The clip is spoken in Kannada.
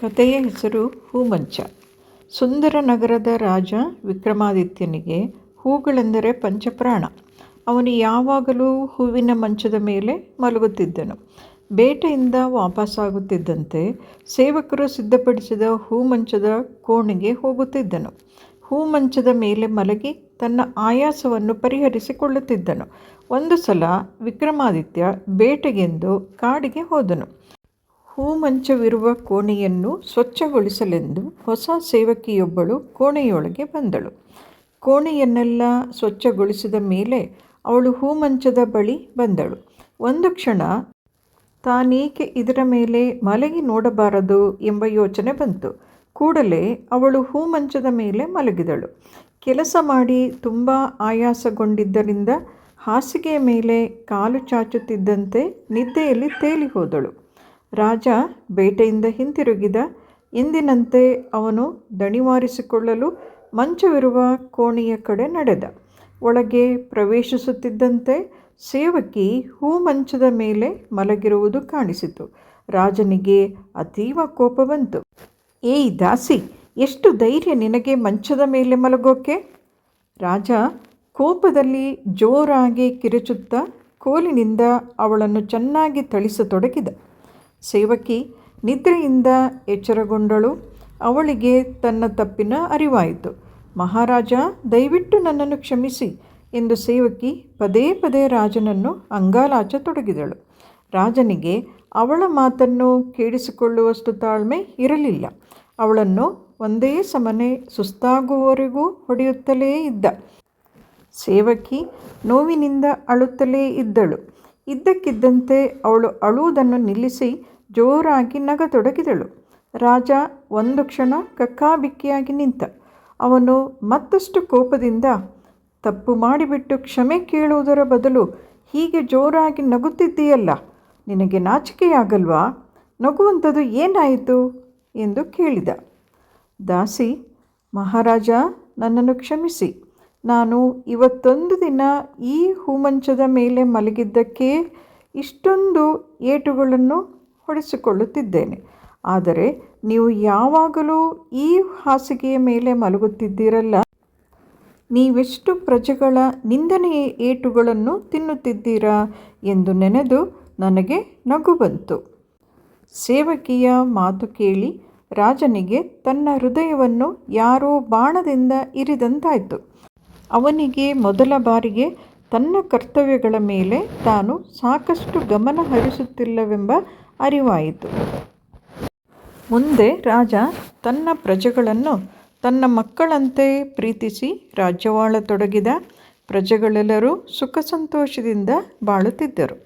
ಕಥೆಯ ಹೆಸರು ಹೂಮಂಚ. ಸುಂದರ ನಗರದ ರಾಜ ವಿಕ್ರಮಾದಿತ್ಯನಿಗೆ ಹೂಗಳೆಂದರೆ ಪಂಚಪ್ರಾಣ. ಅವನು ಯಾವಾಗಲೂ ಹೂವಿನ ಮಂಚದ ಮೇಲೆ ಮಲಗುತ್ತಿದ್ದನು. ಬೇಟೆಯಿಂದ ವಾಪಸ್ಸಾಗುತ್ತಿದ್ದಂತೆ ಸೇವಕರು ಸಿದ್ಧಪಡಿಸಿದ ಹೂಮಂಚದ ಕೋಣೆಗೆ ಹೋಗುತ್ತಿದ್ದನು. ಹೂಮಂಚದ ಮೇಲೆ ಮಲಗಿ ತನ್ನ ಆಯಾಸವನ್ನು ಪರಿಹರಿಸಿಕೊಳ್ಳುತ್ತಿದ್ದನು. ಒಂದು ಸಲ ವಿಕ್ರಮಾದಿತ್ಯ ಬೇಟೆಗೆಂದು ಕಾಡಿಗೆ ಹೋದನು. ಹೂಮಂಚವಿರುವ ಕೋಣೆಯನ್ನು ಸ್ವಚ್ಛಗೊಳಿಸಲೆಂದು ಹೊಸ ಸೇವಕಿಯೊಬ್ಬಳು ಕೋಣೆಯೊಳಗೆ ಬಂದಳು. ಕೋಣೆಯನ್ನೆಲ್ಲ ಸ್ವಚ್ಛಗೊಳಿಸಿದ ಮೇಲೆ ಅವಳು ಹೂಮಂಚದ ಬಳಿ ಬಂದಳು. ಒಂದು ಕ್ಷಣ ತಾನೇಕೆ ಇದರ ಮೇಲೆ ಮಲಗಿ ನೋಡಬಾರದು ಎಂಬ ಯೋಚನೆ ಬಂತು. ಕೂಡಲೇ ಅವಳು ಹೂಮಂಚದ ಮೇಲೆ ಮಲಗಿದಳು. ಕೆಲಸ ಮಾಡಿ ತುಂಬ ಆಯಾಸಗೊಂಡಿದ್ದರಿಂದ ಹಾಸಿಗೆಯ ಮೇಲೆ ಕಾಲು ಚಾಚುತ್ತಿದ್ದಂತೆ ನಿದ್ದೆಯಲ್ಲಿ ತೇಲಿ ಹೋದಳು ರಾಜ ಬೇಟೆಯಿಂದ ಹಿಂತಿರುಗಿದ ಎಂದಿನಂತೆ ಅವನು ದಣಿವಾರಿಸಿಕೊಳ್ಳಲು ಮಂಚವಿರುವ ಕೋಣೆಯ ಕಡೆ ನಡೆದ. ಒಳಗೆ ಪ್ರವೇಶಿಸುತ್ತಿದ್ದಂತೆ ಸೇವಕಿ ಹೂಮಂಚದ ಮೇಲೆ ಮಲಗಿರುವುದು ಕಾಣಿಸಿತು. ರಾಜನಿಗೆ ಅತೀವ ಕೋಪ ಬಂತು. ಏಯ್ ದಾಸಿ, ಎಷ್ಟು ಧೈರ್ಯ ನಿನಗೆ ಮಂಚದ ಮೇಲೆ ಮಲಗೋಕೆ? ರಾಜ ಕೋಪದಲ್ಲಿ ಜೋರಾಗಿ ಕಿರುಚುತ್ತಾ ಕೋಲಿನಿಂದ ಅವಳನ್ನು ಚೆನ್ನಾಗಿ ಥಳಿಸತೊಡಗಿದ. ಸೇವಕಿ ನಿದ್ರೆಯಿಂದ ಎಚ್ಚರಗೊಂಡಳು. ಅವಳಿಗೆ ತನ್ನ ತಪ್ಪಿನ ಅರಿವಾಯಿತು. ಮಹಾರಾಜ, ದಯವಿಟ್ಟು ನನ್ನನ್ನು ಕ್ಷಮಿಸಿ ಎಂದು ಸೇವಕಿ ಪದೇ ಪದೇ ರಾಜನನ್ನು ಅಂಗಾಲಾಚ ತೊಡಗಿದಳು. ರಾಜನಿಗೆ ಅವಳ ಮಾತನ್ನು ಕೇಳಿಸಿಕೊಳ್ಳುವಷ್ಟು ತಾಳ್ಮೆ ಇರಲಿಲ್ಲ. ಅವಳನ್ನು ಒಂದೇ ಸಮನೆ ಸುಸ್ತಾಗುವವರೆಗೂ ಹೊಡೆಯುತ್ತಲೇ ಇದ್ದ. ಸೇವಕಿ ನೋವಿನಿಂದ ಅಳುತ್ತಲೇ ಇದ್ದಳು. ಇದ್ದಕ್ಕಿದ್ದಂತೆ ಅವಳು ಅಳುವುದನ್ನು ನಿಲ್ಲಿಸಿ ಜೋರಾಗಿ ನಗತೊಡಗಿದಳು. ರಾಜ ಒಂದು ಕ್ಷಣ ಕಕ್ಕಾಬಿಕ್ಕಿಯಾಗಿ ನಿಂತ, ಅವನು ಮತ್ತಷ್ಟು ಕೋಪದಿಂದ, ತಪ್ಪು ಮಾಡಿಬಿಟ್ಟು ಕ್ಷಮೆ ಕೇಳುವುದರ ಬದಲು ಹೀಗೆ ಜೋರಾಗಿ ನಗುತ್ತಿದ್ದೀಯಲ್ಲ, ನಿನಗೆ ನಾಚಿಕೆಯಾಗಲ್ವಾ? ನಗುವಂಥದ್ದು ಏನಾಯಿತು? ಎಂದು ಕೇಳಿದ. ದಾಸಿ, ಮಹಾರಾಜ, ನನ್ನನ್ನು ಕ್ಷಮಿಸಿ. ನಾನು ಇವತ್ತೊಂದು ದಿನ ಈ ಹೂಮಂಚದ ಮೇಲೆ ಮಲಗಿದ್ದಕ್ಕೆ ಇಷ್ಟೊಂದು ಏಟುಗಳನ್ನು ಹೊಡೆಸಿಕೊಳ್ಳುತ್ತಿದ್ದೇನೆ. ಆದರೆ ನೀವು ಯಾವಾಗಲೂ ಈ ಹಾಸಿಗೆಯ ಮೇಲೆ ಮಲಗುತ್ತಿದ್ದೀರಲ್ಲ? ನೀವೆಷ್ಟು ಪ್ರಜೆಗಳ ನಿಂದನೆಯ ಏಟುಗಳನ್ನು ತಿನ್ನುತ್ತಿದ್ದೀರಾ ಎಂದು ನೆನೆದು ನನಗೆ ನಗು ಬಂತು. ಸೇವಕಿಯ ಮಾತು ಕೇಳಿ ರಾಜನಿಗೆ ತನ್ನ ಹೃದಯವನ್ನು ಯಾರೋ ಬಾಣದಿಂದ ಇರಿದಂತಾಯಿತು. ಅವನಿಗೆ ಮೊದಲ ಬಾರಿಗೆ ತನ್ನ ಕರ್ತವ್ಯಗಳ ಮೇಲೆ ತಾನು ಸಾಕಷ್ಟು ಗಮನ ಹರಿಸುತ್ತಿಲ್ಲವೆಂಬ ಅರಿವಾಯಿತು. ಮುಂದೆ ರಾಜ ತನ್ನ ಪ್ರಜೆಗಳನ್ನು ತನ್ನ ಮಕ್ಕಳಂತೆ ಪ್ರೀತಿಸಿ ರಾಜ್ಯವಾಳತೊಡಗಿದ ಪ್ರಜೆಗಳೆಲ್ಲರೂ ಸುಖ ಸಂತೋಷದಿಂದ ಬಾಳುತ್ತಿದ್ದರು.